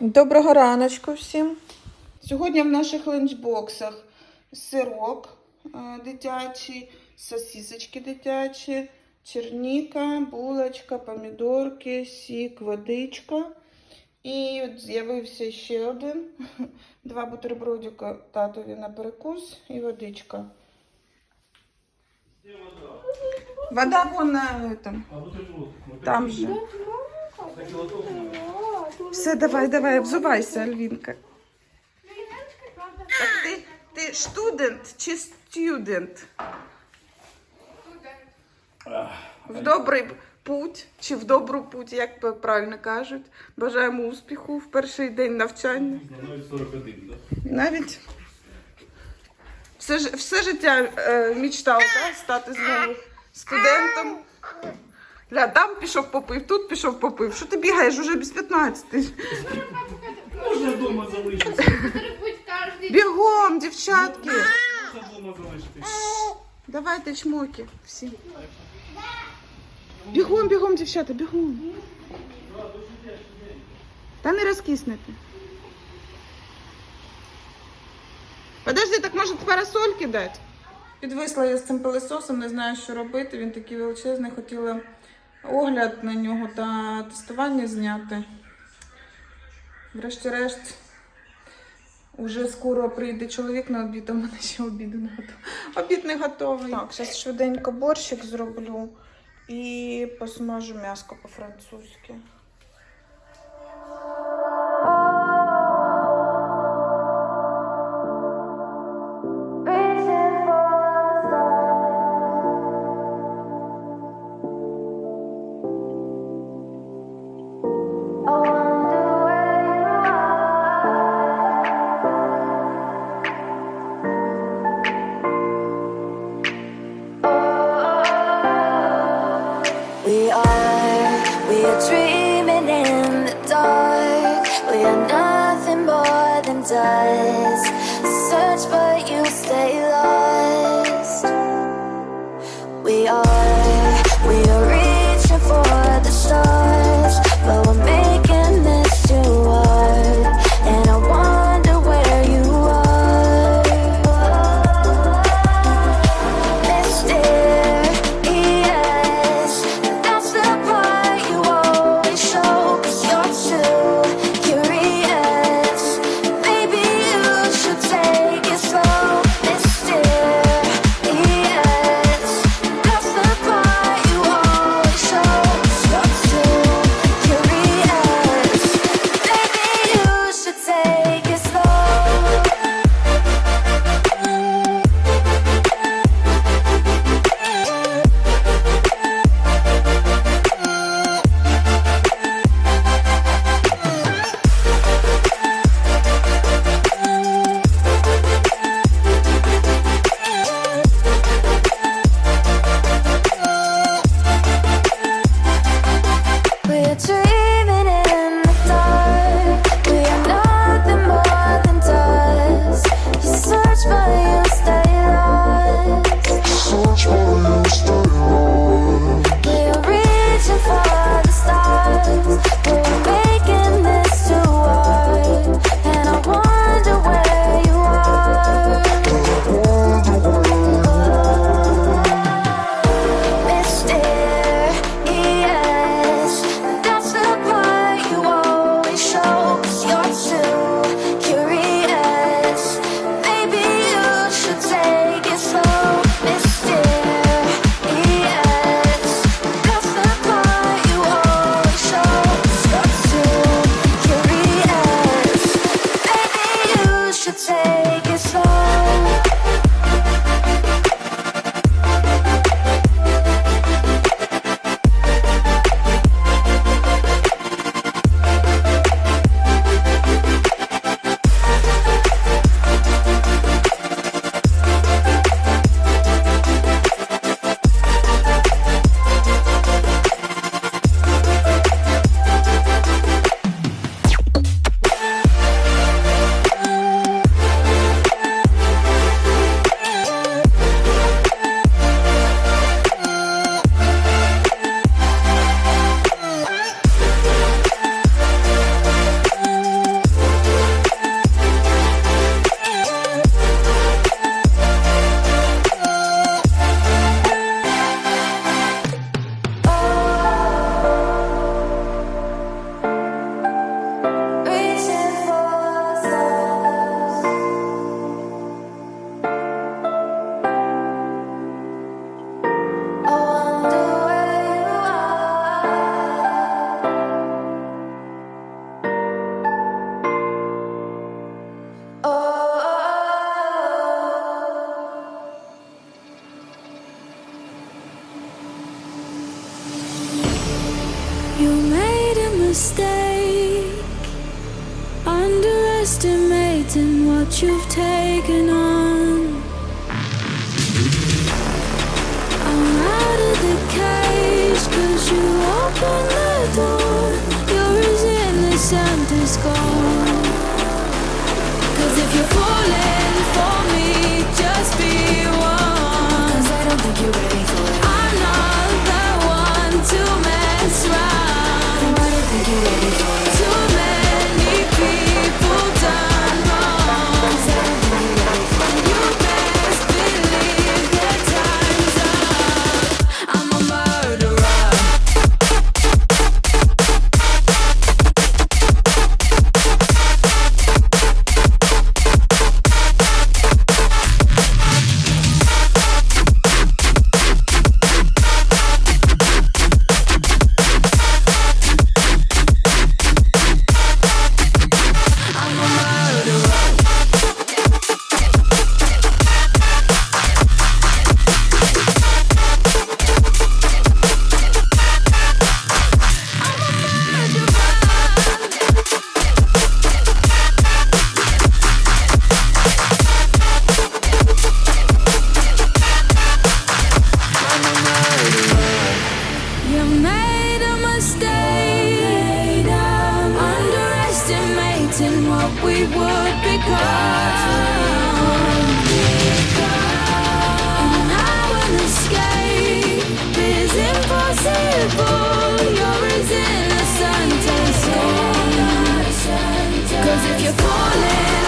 Доброго раночку всім. Сьогодні в наших ланчбоксах сирок е, дитячий, сосисочки дитячі, черніка, булочка, помідорки, сік, водичка. І от з'явився ще один. Два бутербродика татові на перекус і водичка. Вода вон на этом. А вот это вот. вот Там это. же. Так. Все, давай, давай, обзувайся, Альвінка. Так ти, ти студент чи студент? В добрий путь чи в добру путь, як правильно кажуть. Бажаємо успіху в перший день навчання. Навіть 41, да? Навіть все, все життя е, мечтав да, стати знову студентом. Ля, там пішов попив, тут пішов попив. Що ти бігаєш уже без 15? Можна вдома залишитися. Бігом, дівчатки! Можна вдома залишитись. Давайте чмоки всі. Бігом, бігом, дівчата, бігом. Та не розкиснете. Подожди, так може парасольки дати? Підвисла я з цим пилососом, не знаю, що робити. Він такий величезний, хотіла огляд на нього та тестування зняти. Врешті-решт, уже скоро прийде чоловік на обід, а в мене ще обіду не готовий. Обід не готовий. Так, зараз швиденько борщик зроблю і посмажу м'яско по-французьки. Should take you've taken Cause if you're falling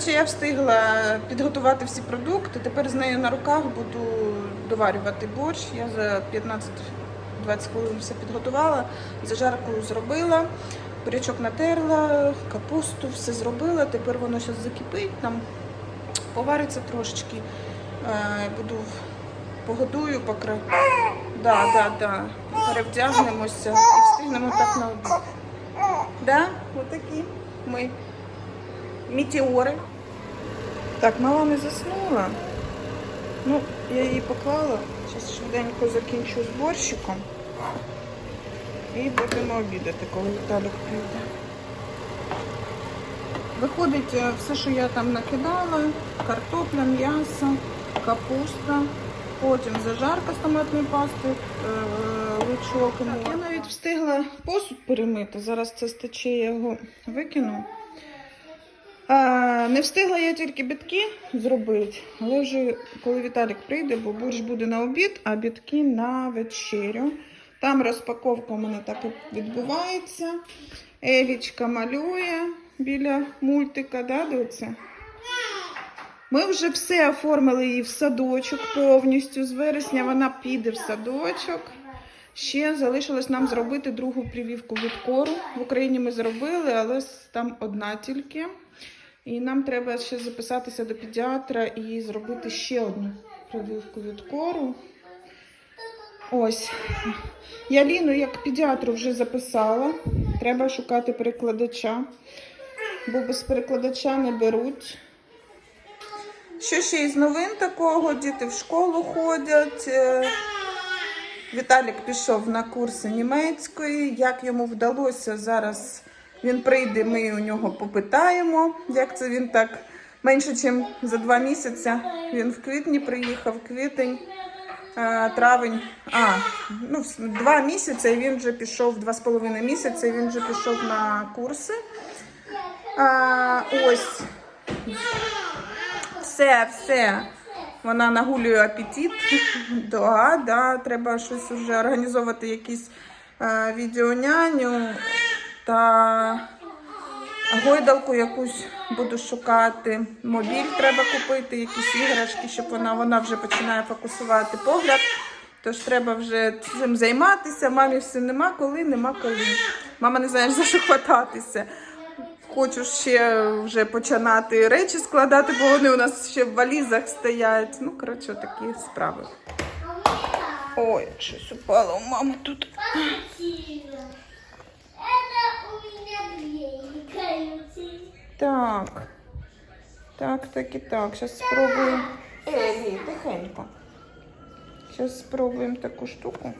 Коротше, я встигла підготувати всі продукти. Тепер з нею на руках буду доварювати борщ. Я за 15-20 хвилин все підготувала, зажарку зробила, бурячок натерла, капусту, все зробила. Тепер воно зараз закипить, там повариться трошечки. Е, Буду погодую, поки да, да, да. перевдягнемося і встигнемо так на обід. Да? Отакі ми метеори. Так, мала не заснула. Ну, я її поклала. Зараз швиденько закінчу з борщиком. І будемо обідати, коли Віталік прийде. Виходить е, все, що я там накидала, картопля, м'ясо, капуста, потім зажарка з томатної пасти, е, лучок. Я навіть встигла посуд перемити. Зараз це стече, я його викину. Не встигла я тільки бітки зробити, але вже коли Віталік прийде, бо борщ буде на обід, а бітки на вечерю. Там розпаковка у мене так і відбувається. Елічка малює біля мультика, да, доця? Ми вже все оформили її в садочок повністю. З вересня вона піде в садочок. Ще залишилось нам зробити другу прививку від кору. В Україні ми зробили, але там одна тільки. І нам треба ще записатися до педіатра і зробити ще одну прививку від кору. Ось. Я Ліну як педіатру вже записала. Треба шукати перекладача, бо без перекладача не беруть. Що ще із новин такого? Діти в школу ходять. Е, Віталік пішов на курси німецької. Як йому вдалося зараз він прийде, ми у нього попитаємо, як це він так менше, ніж за два місяці. Він в квітні приїхав, квітень, е, травень. А, ну, два місяці і він вже пішов, два з половиною місяці, і він вже пішов на курси. А, ось. Все, все. Вона нагулює апетит. Да, да, треба щось уже організовувати якісь е, відеоняню та гойдалку якусь буду шукати. Мобіль треба купити, якісь іграшки, щоб вона, вона вже починає фокусувати погляд Тож треба вже цим займатися. Мамі все нема коли, нема коли. Мама не знає, за що хвататися. Хочу ще вже починати речі складати, бо вони у нас ще в валізах стоять. Ну, коротше, такі справи. Ой, щось упало у мами тут. Так. Так, так і так. Зараз спробуємо. Елі, тихенько. Зараз спробуємо таку штуку.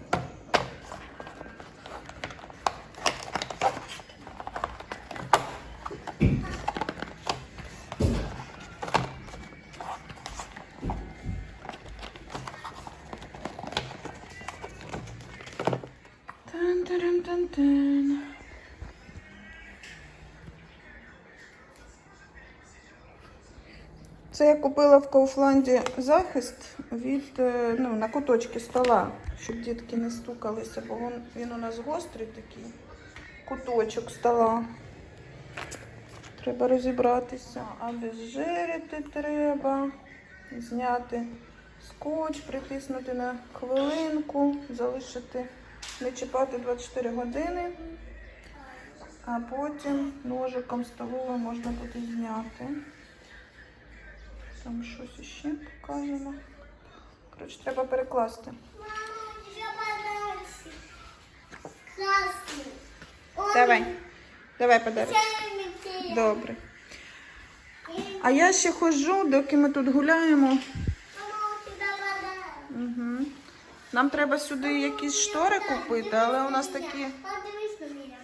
Купила в Кауфланді захист від е, ну, на куточки стола, щоб дітки не стукалися, бо він, він у нас гострий такий куточок стола. Треба розібратися. А безжирити треба. Зняти скотч, притиснути на хвилинку, залишити, не чіпати 24 години, а потім ножиком столовим можна буде зняти. Там щось іще показано. Коротше, треба перекласти. Еще подальше. Красный. Он Давай. Давай подарок. целыми Добре. А я ще ходжу, доки ми тут гуляємо. Мама, у тебя подарок. Угу. Нам треба сюди якісь штори купити, але у нас такі. Подивись на меня.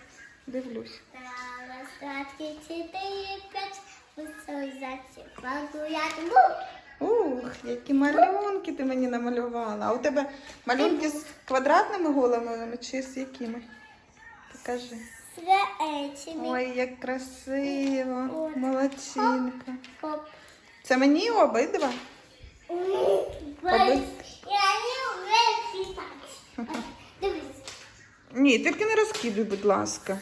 Дивлюсь. Раз, два, три, четыре, пять. Высокий зайчик. Погулять. Бу! Ух, які малюнки ти мені намалювала. А у тебе малюнки з квадратними головами чи з якими? Покажи. С этими. Ой, як красиво. Молодчинка. Хоп. Це мені обидва? Боюсь. И они уже летать. Дивись. Ні, тільки не розкидуй, будь ласка.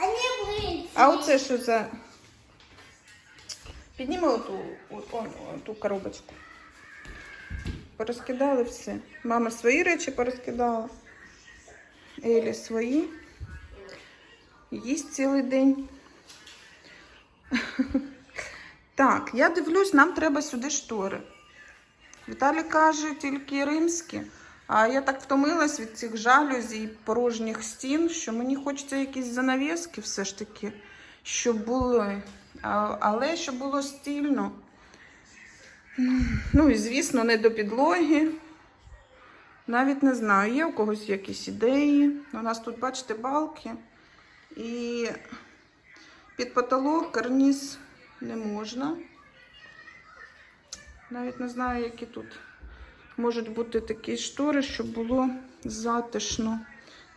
Они вылетели. А оце що за. Підніми оту, оту, коробочку. Порозкидали все. Мама свої речі порозкидала. Елі свої. Їсть цілий день. Так, я дивлюсь, нам треба сюди штори. Віталій каже, тільки римські. А я так втомилась від цих жалюзі і порожніх стін, що мені хочеться якісь занавіски все ж таки, щоб були. Але щоб було стильно. Ну і звісно, не до підлоги. Навіть не знаю, є у когось якісь ідеї. У нас тут, бачите, балки. І під потолок карніз не можна. Навіть не знаю, які тут можуть бути такі штори, щоб було затишно.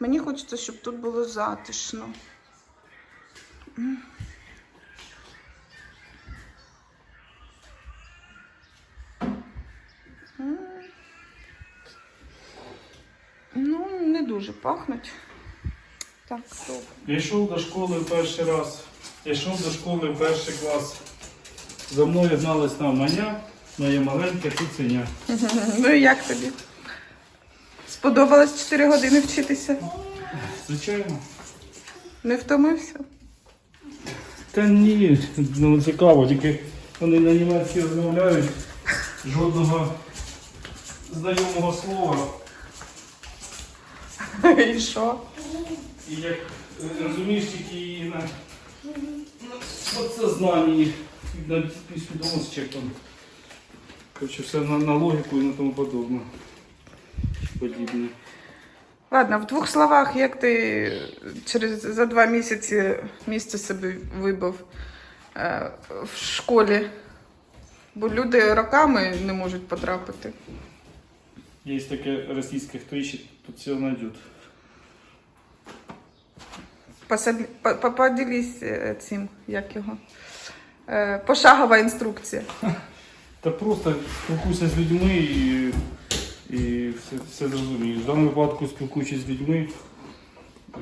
Мені хочеться, щоб тут було затишно. Ну, не дуже пахнуть. Так, добре. Я йшов до школи в перший раз. Я йшов до школи в перший клас. За мною гналась на маня, моє маленьке цуценя. Ну і як тобі? Сподобалось 4 години вчитися? Звичайно. Не втомився? Та ні, ну цікаво, тільки вони на німецькій розмовляють. Жодного знайомого слова. І що? І як е, розумієш, тільки її на, на подсознанні, на підсвідомості як там. Коротше, все на, на логіку і на тому подобне. Подібне. Ладно, в двох словах, як ти через за два місяці місце собі вибив е, в школі? Бо люди роками не можуть потрапити. Є таке російське, хто іще, тут все знайдет. Посад- по- по- Поділись е, цим, як його. Е, Пошагова інструкція. Та просто спілкуйся з людьми і, і все, все зрозумієш. В даному випадку, спілкуючись з людьми, е,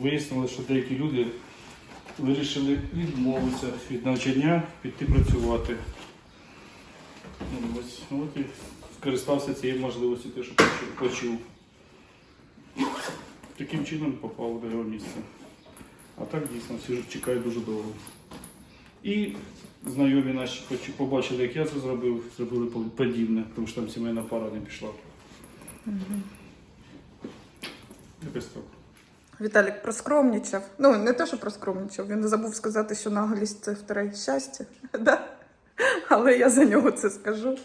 вияснилося, що деякі люди вирішили відмовитися від навчання, піти працювати. Ну, Ось, от і скористався цією можливістю, те, що почув. почув. Таким чином попав до його місця. А так дійсно всі ж дуже довго. І знайомі наші побачили, як я це зробив, зробили подібне, тому що там сімейна пара не пішла. Якось так. Віталік проскромнічав. Ну, не те, що проскромнічав, він забув сказати, що наглість це вторе щастя. Да? Але я за нього це скажу.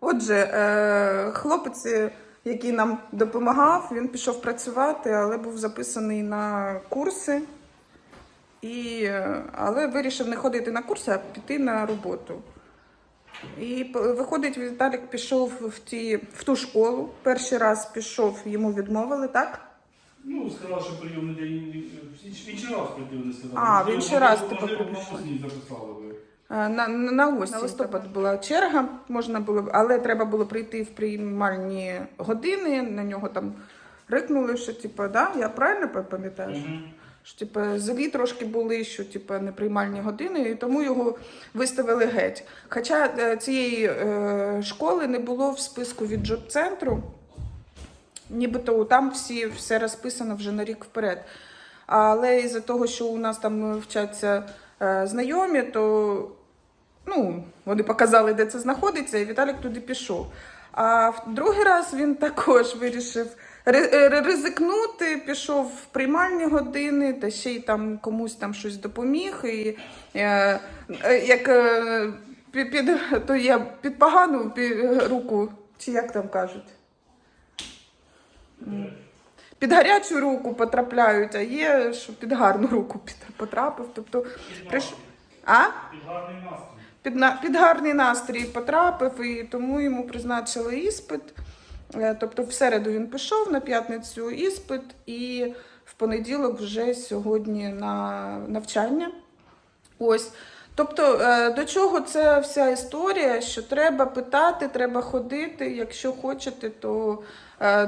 Отже, е, хлопець, який нам допомагав, він пішов працювати, але був записаний на курси. І, е, але вирішив не ходити на курси, а піти на роботу. І виходить, Віталік пішов в, ті, в ту школу. Перший раз пішов, йому відмовили, так? Ну, сказав, що прийомний день в інший раз прийомний сказав. А, в інший раз, типу, Можливо, прийшов. записали На, на, на осінь, на листопад була черга, можна було, але треба було прийти в приймальні години. На нього там рикнули, що типу, да, я правильно па- пам'ятаю? Мгм. Що типу, злі трошки були, що типу, неприймальні години, і тому його виставили геть. Хоча е, цієї е, школи не було в списку від джоб-центру, нібито там всі все розписано вже на рік вперед. Але із-за того, що у нас там вчаться е, знайомі, то ну, вони показали, де це знаходиться, і Віталік туди пішов. А в другий раз він також вирішив е, ризикнути, пішов в приймальні години, та ще й там комусь там щось допоміг. І е, е, як е, під, під, то я під погану під руку, чи як там кажуть? Під гарячу руку потрапляють, а є, що під гарну руку потрапив. Тобто, приш... а? Під гарний настрій. Під, на, під гарний настрій потрапив, і тому йому призначили іспит. Е, Тобто в середу він пішов на п'ятницю іспит, і в понеділок вже сьогодні на навчання. Ось. Тобто, е, до чого це вся історія? Що треба питати, треба ходити. Якщо хочете, то е,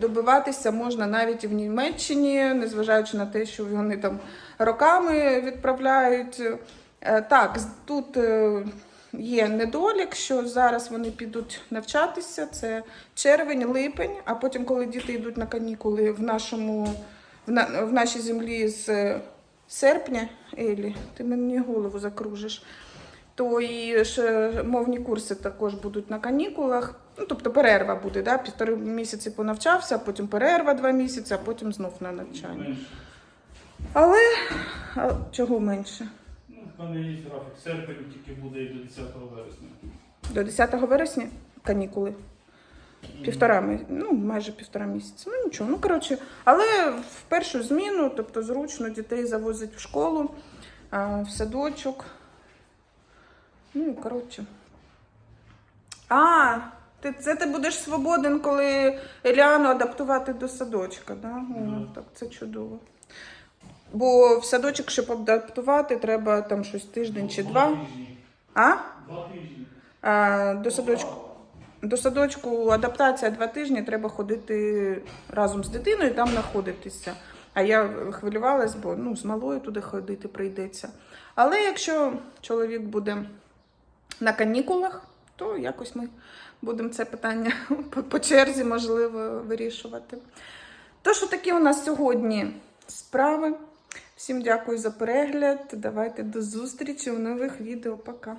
добиватися можна навіть і в Німеччині, незважаючи на те, що вони там роками відправляють. Е, Так, тут е, є недолік, що зараз вони підуть навчатися. Це червень, липень, а потім, коли діти йдуть на канікули в нашому в, на, в нашій землі з е, серпня, Елі, ти мені голову закружиш. То і ж мовні курси також будуть на канікулах. Ну, тобто перерва буде, да? півтори місяці понавчався, потім перерва два місяці, а потім знов на навчання. Але а, чого менше? В мене є графік. Серпень тільки буде і до 10 вересня. До 10 вересня канікули. Півтора мі- ну, майже півтора місяця. Ну нічого. Ну коротше, але в першу зміну, тобто зручно дітей завозять в школу, а, в садочок. Ну, і, коротше. А, ти, це ти будеш свободен, коли Еліану адаптувати до садочка, да? О, Да. так це чудово. Бо в садочок, щоб адаптувати, треба там щось тиждень чи два. А? Два тижні. А, до садочку. До садочку адаптація два тижні, треба ходити разом з дитиною, там знаходитися. А я хвилювалась, бо ну, з малою туди ходити прийдеться. Але якщо чоловік буде на канікулах, то якось ми будемо це питання по- по черзі, можливо, вирішувати. Тож, такі у нас сьогодні справи. Всім дякую за перегляд. Давайте до зустрічі у нових відео. Пока.